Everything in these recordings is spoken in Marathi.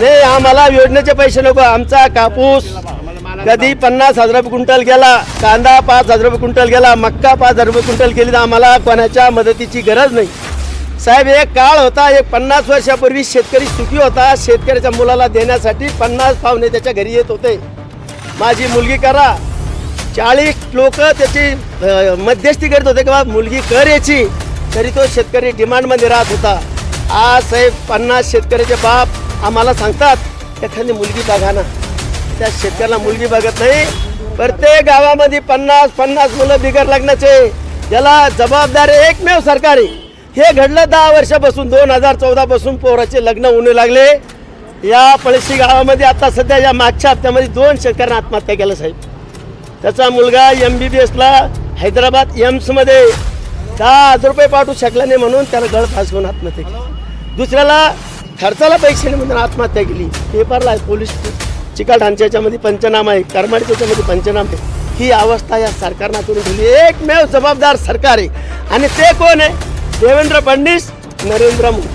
नाही आम्हाला योजनेचे पैसे नको. आमचा कापूस कधी पन्नास हजार रुपये क्विंटल गेला कांदा पाच हजार रुपये क्विंटल गेला मक्का पाच हजार रुपये क्विंटल केली तर आम्हाला कोणाच्या मदतीची गरज नाही. साहेब एक काळ होता एक पन्नास वर्षापूर्वी शेतकरी सुखी होता. शेतकऱ्याच्या मुलाला देण्यासाठी पन्नास पाहुणे त्याच्या घरी येत होते. माझी मुलगी करा. चाळीस लोक त्याची मध्यस्थी करीत होते किंवा मुलगी कर याची. तरी तो शेतकरी डिमांडमध्ये राहत होता. आज साहेब पन्नास शेतकऱ्याचे बाप आम्हाला सांगतात एखादी मुलगी बघा ना. त्या शेतकऱ्याला मुलगी बघत नाही. प्रत्येक गावामध्ये पन्नास पन्नास मुलं बिगर लग्नाचे. याला जबाबदारी एकमेव सरकारी. हे घडलं दहा वर्षापासून दोन हजार चौदापासून पोराचे लग्न होऊ लागले. या पळशी गावामध्ये आता सध्या या मागच्या हप्त्यामध्ये दोन शेतकऱ्यांना आत्महत्या केलं साहेब. त्याचा मुलगा एम बी बी एसला हैदराबाद एम्समध्ये दहा हजार रुपये पाठवू शकला नाही म्हणून त्याला गळ फासवून घेऊन आत्महत्या केली. दुसऱ्याला खर्चाला पैसे नाही म्हणून आत्महत्या केली. पेपरला आहे पोलीस चिकाढांच्या याच्यामध्ये पंचनामा आहे करमाडीच्या याच्यामध्ये पंचनामा आहे. ही अवस्था या सरकारनं करून ठेवली एकमेव जबाबदार सरकार आहे. आणि ते कोण आहे? देवेंद्र फडणवीस नरेंद्र मोदी.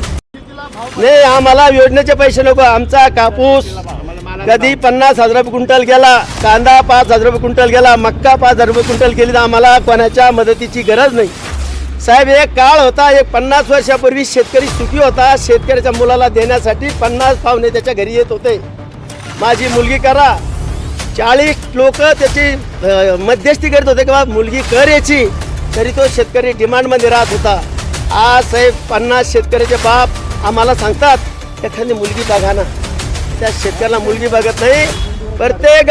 नाही आम्हाला योजनेचे पैसे नको. आमचा कापूस कधी पन्नास हजार रुपये क्विंटल गेला कांदा पाच हजार रुपये क्विंटल गेला मक्का पाच हजार रुपये क्विंटल केली तर आम्हाला कोणाच्या मदतीची गरज नाही. साहेब एक काळ होता एक पन्नास वर्षापूर्वी शेतकरी सुखी होता. शेतकऱ्याच्या मुलाला देण्यासाठी पन्नास पाहुणे त्याच्या घरी येत होते. माझी मुलगी करा. चाळीस लोक त्याची मध्यस्थी करत होते किंवा मुलगी कर याची तरी तो शेतकरी डिमांडमध्ये राहत होता. आज साहेब पन्नास शेतकऱ्याचे बाप आम्हाला सांगतात एखादी मुलगी बघा ना. त्या शेतकऱ्याला मुलगी बघत नाही. प्रत्येक